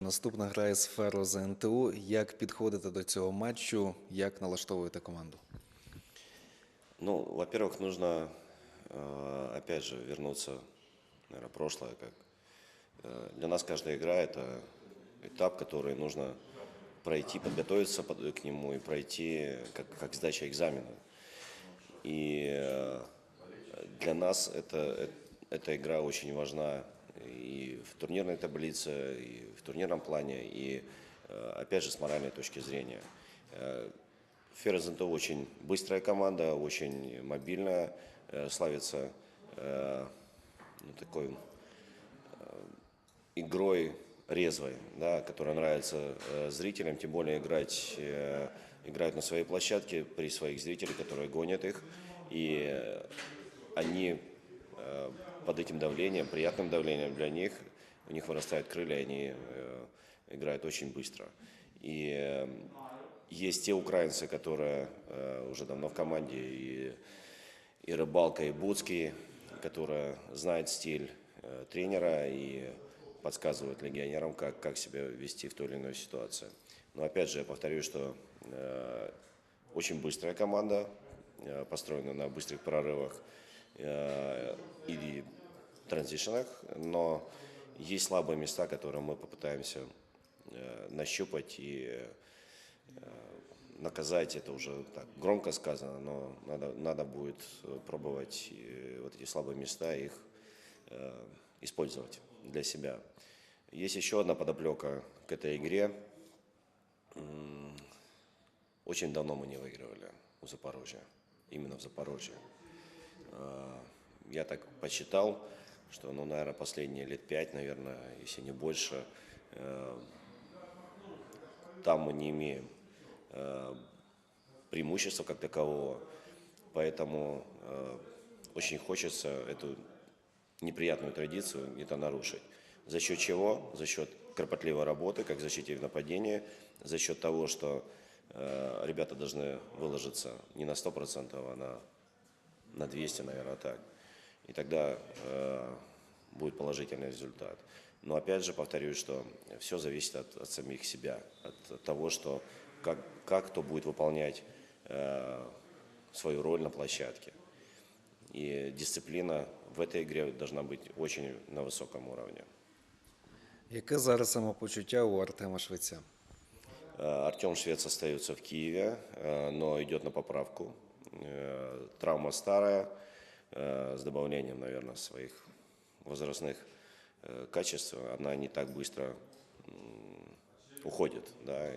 Наступна грає з Феро за НТУ. Як підходите до цього матчу? Як налаштовуєте команду? Ну, во-первых, нужно, э, опять же, вернуться, наверное, в прошлое. Как э, для нас каждая игра это этап, который нужно пройти, подготовиться под- к нему и пройти как, как сдача экзамена. И э, для нас это, э- эта игра очень важна и в турнирной таблице, и в турнирном плане, и э, опять же с моральной точки зрения. Э, Ферзь это очень быстрая команда, очень мобильная, э, славится ну, такой игрой резвой, да, которая нравится зрителям, тем более играть, играют на своей площадке при своих зрителях, которые гонят их, и они под этим давлением, приятным давлением для них, у них вырастают крылья, они э, играют очень быстро. И э, есть те украинцы, которые э, уже давно в команде, и, и Рыбалка, и Буцкий, которые знают стиль э, тренера и подсказывают легионерам, как, как себя вести в той или иной ситуации. Но опять же, я повторю, что э, очень быстрая команда, э, построена на быстрых прорывах э, и транзишенах, но есть слабые места, которые мы попытаемся э, нащупать и э, наказать. Это уже так громко сказано, но надо, надо будет пробовать вот эти слабые места, их использовать для себя. Есть еще одна подоплека к этой игре. Очень давно мы не выигрывали у Запорожья, именно в Запорожье. А, Я так посчитал, что, ну, наверное, последние лет пять, наверное, если не больше, э, там мы не имеем э, преимущества как такового. Поэтому э, очень хочется эту неприятную традицию где-то нарушить. За счет чего? За счет кропотливой работы, как в защите в нападении, за счет того, что э, ребята должны выложиться не на 100%, а на, на 200, наверное, так. И тогда э, будет положительный результат. Но опять же повторюсь, что все зависит от, от самих себя, от того, что как, как кто будет выполнять э, свою роль на площадке. И дисциплина в этой игре должна быть очень на высоком уровне. Яке зараз самопочуття у Артема Швеця? Э, Артем Швец остается в Киеве, э, но идет на поправку. Э, Травма старая, э, с добавлением, наверное, своих возрастных э, качеств. Она не так быстро уходит. Да,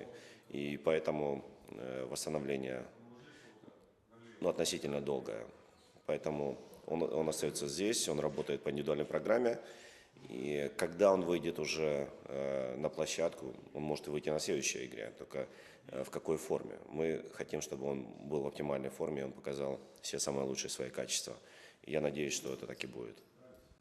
и- поэтому восстановление ну, относительно долгое. Поэтому он, он остается здесь, он работает по индивидуальной программе. И когда он выйдет уже э, на площадку, он может и выйти на следующей игре, только э, в какой форме. Мы хотим, чтобы он был в оптимальной форме, он показал все самые лучшие свои качества. И я надеюсь, что это так и будет.